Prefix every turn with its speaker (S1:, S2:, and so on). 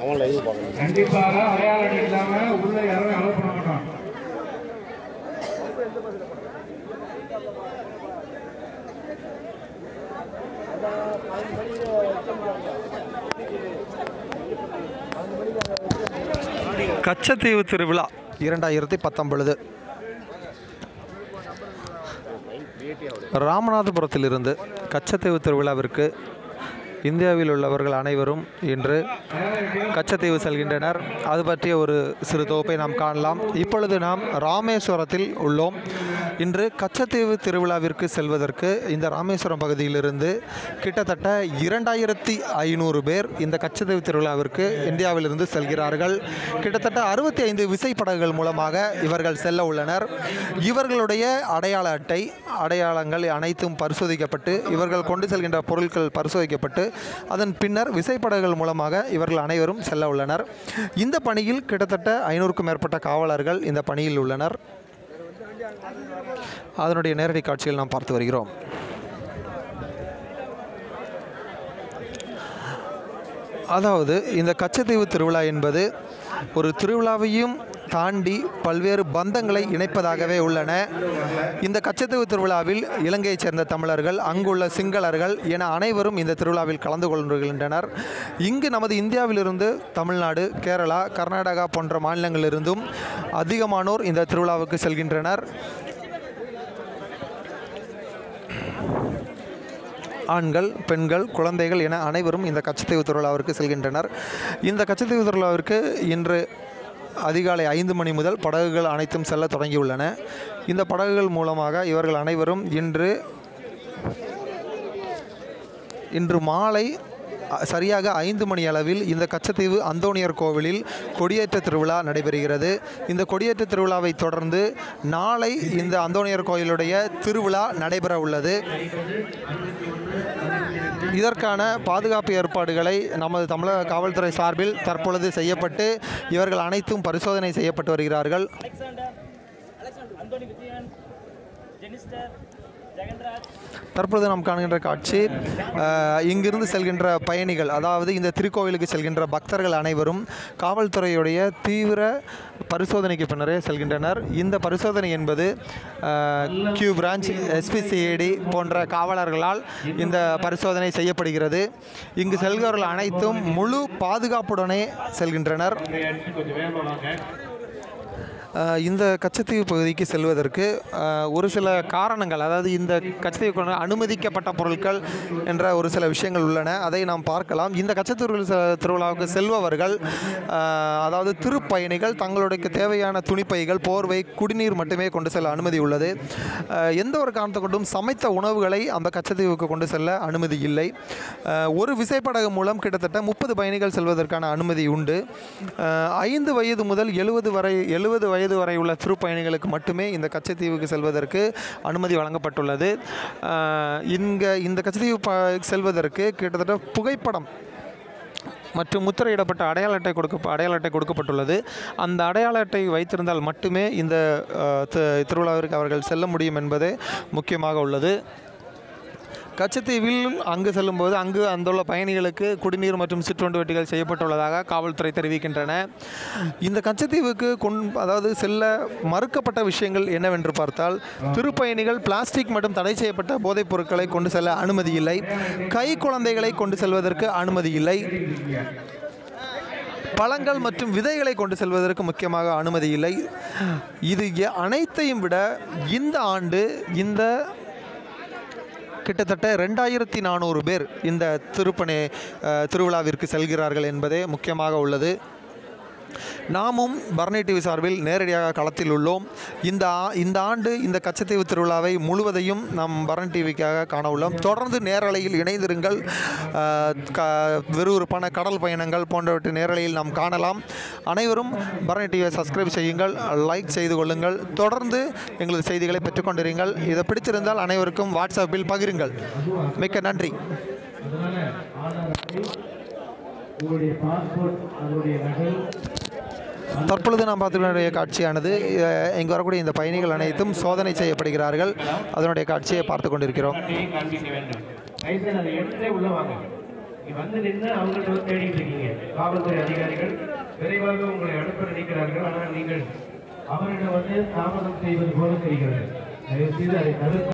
S1: அவன் லைவ் பார்க்கணும்
S2: கண்டிப்பாக அடையாளம் இல்லாம உள்ள யாரும் அலோ பண்ண மாட்டோம்
S3: கச்சத்தீவு திருவிழா இரண்டாயிரத்தி பத்தொன்பது. ராமநாதபுரத்திலிருந்து கச்சத்தீவு திருவிழாவிற்கு இந்தியாவில் உள்ளவர்கள் அனைவரும் இன்று கச்சத்தீவு செல்கின்றனர். அது பற்றிய ஒரு சிறு தொகுப்பை நாம் காணலாம். இப்பொழுது நாம் ராமேஸ்வரத்தில் உள்ளோம். இன்று கச்சத்தீவு திருவிழாவிற்கு செல்வதற்கு இந்த ராமேஸ்வரம் பகுதியிலிருந்து கிட்டத்தட்ட இரண்டாயிரத்தி ஐநூறு பேர் இந்த கச்சத்தீவு திருவிழாவிற்கு இந்தியாவிலிருந்து செல்கிறார்கள். கிட்டத்தட்ட அறுபத்தி ஐந்து விசைப்படகுகள் மூலமாக இவர்கள் செல்ல உள்ளனர். இவர்களுடைய அடையாள அட்டை அடையாளங்கள் அனைத்தும் பரிசோதிக்கப்பட்டு இவர்கள் கொண்டு செல்கின்ற பொருட்கள் பரிசோதிக்கப்பட்டு அதன் பின்னர் விசைப்படகுகள் மூலமாக இவர்கள் அனைவரும் செல்ல உள்ளனர். இந்த பணியில் கிட்டத்தட்ட ஐநூறுக்கும் மேற்பட்ட காவலர்கள் இந்த பணியில் உள்ளனர். அதனுடைய நேரடி காட்சிகள் நாம் பார்த்து வருகிறோம். அதாவது இந்த கச்சத்தீவு திருவிழா என்பது ஒரு திருவிழாவையும் தாண்டி பல்வேறு பந்தங்களை இணைப்பதாகவே உள்ளன. இந்த கச்சத்தீவு திருவிழாவில் இலங்கையைச் சேர்ந்த தமிழர்கள் அங்குள்ள சிங்களர்கள் என அனைவரும் இந்த திருவிழாவில் கலந்து கொள்கின்றனர். இங்கு நமது இந்தியாவிலிருந்து தமிழ்நாடு கேரளா கர்நாடகா போன்ற மாநிலங்களிலிருந்தும் அதிகமானோர் இந்த திருவிழாவுக்கு செல்கின்றனர். ஆண்கள் பெண்கள் குழந்தைகள் என அனைவரும் இந்த கச்சத்தீவு திருவிழாவிற்கு செல்கின்றனர். இந்த கச்சத்தீவு திருவிழாவிற்கு இன்று அதிகாலை ஐந்து மணி முதல் படகுகள் அனைத்தும் செல்ல தொடங்கியுள்ளன. இந்த படகுகள் மூலமாக இவர்கள் அனைவரும் இன்று இன்று மாலை சரியாக ஐந்து மணி அளவில் இந்த கச்சத்தீவு அந்தோணியர் கோவிலில் கொடியேற்ற திருவிழா நடைபெறுகிறது. இந்த கொடியேற்ற திருவிழாவை தொடர்ந்து நாளை இந்த அந்தோணியர் கோயிலுடைய திருவிழா நடைபெற உள்ளது இதற்கான பாதுகாப்பு ஏற்பாடுகளை நமது தமிழக காவல்துறை சார்பில் தற்பொழுது செய்யப்பட்டு இவர்கள் அனைத்தும் பரிசோதனை செய்யப்பட்டு வருகிறார்கள். தற்பொழுது நாம் காண்கின்ற காட்சி இங்கிருந்து செல்கின்ற பயணிகள் அதாவது இந்த திருக்கோவிலுக்கு செல்கின்ற பக்தர்கள் அனைவரும் காவல்துறையுடைய தீவிர பரிசோதனைக்கு பின்னரே செல்கின்றனர். இந்த பரிசோதனை என்பது கியூ பிரான்ச் எஸ்பிசிஐடி போன்ற காவலர்களால் இந்த பரிசோதனை செய்யப்படுகிறது. இங்கு செல்கிறவர்கள் அனைத்தும் முழு பாதுகாப்புடனே செல்கின்றனர். இந்த கச்சத்தீவு பகுதிக்கு செல்வதற்கு ஒரு சில காரணங்கள் அதாவது இந்த கச்சத்தீவுக்கு அனுமதிக்கப்பட்ட பொருட்கள் என்ற ஒரு சில விஷயங்கள் உள்ளன. அதை நாம் பார்க்கலாம். இந்த கச்சத்தீவு திருவிழாவுக்கு செல்பவர்கள் அதாவது திருப்பயணிகள் தங்களுடைய தேவையான துணிப்பைகள் போர்வை குடிநீர் மட்டுமே கொண்டு செல்ல அனுமதி உள்ளது. எந்த ஒரு காரணத்தை கொண்டும் சமைத்த உணவுகளை அந்த கச்சத்தீவுக்கு கொண்டு செல்ல அனுமதி இல்லை. ஒரு விசைப்படகு மூலம் கிட்டத்தட்ட முப்பது பயணிகள் செல்வதற்கான அனுமதி உண்டு. ஐந்து வயது முதல் எழுபது வரை எழுபது வயது வரை உள்ள பயணிகளுக்கு மட்டுமே இந்த கச்சத்தீவுக்கு செல்வதற்கு அனுமதி வழங்கப்பட்டுள்ளது. இங்கே இந்த கச்சத்தீவு ப செல்வதற்கு கிட்டத்தட்ட புகைப்படம் மற்றும் முத்திரையிடப்பட்ட அடையாள அட்டை கொடுக்க அடையாள அட்டை கொடுக்கப்பட்டுள்ளது. அந்த அடையாள அட்டை வைத்திருந்தால் மட்டுமே இந்த தி- திருவிழாவிற்கு அவர்கள் செல்ல முடியும் என்பதே முக்கியமாக உள்ளது. கச்சத்தீவில் அங்கு செல்லும்போது அங்கு அங்குள்ள பயணிகளுக்கு குடிநீர் மற்றும் சிற்றுண்டு வெட்டிகள் செய்யப்பட்டுள்ளதாக காவல்துறை தெரிவிக்கின்றன. இந்த கச்சத்தீவுக்கு கொண் அதாவது செல்ல மறுக்கப்பட்ட விஷயங்கள் என்னவென்று பார்த்தால் திருப்பயணிகள் பிளாஸ்டிக் மற்றும் தடை செய்யப்பட்ட போதைப் பொருட்களை கொண்டு செல்ல அனுமதி இல்லை. கை குழந்தைகளை கொண்டு செல்வதற்கு அனுமதி இல்லை. பழங்கள் மற்றும் விதைகளை கொண்டு செல்வதற்கு முக்கியமாக அனுமதி இல்லை. இது அனைத்தையும் விட இந்த ஆண்டு இந்த கிட்டத்தட்ட ரெண்டாயிரத்தி நானூறு பேர் இந்த திருப்பணி திருவிழாவிற்கு செல்கிறார்கள் என்பதே முக்கியமாக உள்ளது. நாமும் பரணி டிவி சார்பில் நேரடியாக களத்தில் உள்ளோம். இந்த இந்த ஆண்டு இந்த கச்சத்தீவு திருவிழாவை முழுவதையும் நாம் பரணி டிவிக்காக காண உள்ளோம். தொடர்ந்து நேரலையில் இணைந்திருங்கள். க விறுவிறுப்பான கடல் பயணங்கள் போன்றவற்றை நேரலையில் நாம் காணலாம். அனைவரும் பரணி டிவியை சப்ஸ்கிரைப் செய்யுங்கள் லைக் செய்து கொள்ளுங்கள். தொடர்ந்து எங்களது செய்திகளை பெற்றுக்கொண்டிருங்கள் இதை பிடிச்சிருந்தால் அனைவருக்கும் வாட்ஸ்அப்பில் பகிருங்கள். மிக்க நன்றி.
S2: உங்களுடைய பாஸ்போர்ட் அதனுடைய நகல்
S3: தற்பொழுது நாம் பார்த்துக்கூடிய காட்சியானது இங்கு வரக்கூடிய இந்த பயணிகள் அனைத்தும் சோதனை செய்யப்படுகிறார்கள். அதனுடைய காட்சியை பார்த்து கொண்டிருக்கிறோம்.
S2: வந்து நின்று அவங்கள்ட்ட தேடிட்டு இருக்கீங்க காவல்துறை அதிகாரிகள் விரைவாக உங்களை அனுப்ப நினைக்கிறார்கள் ஆனால் நீங்கள் அவரிடம் வந்து தாமதம் செய்வது போல தெரிகிறது. தயவுசெய்து அதை தவிர்த்து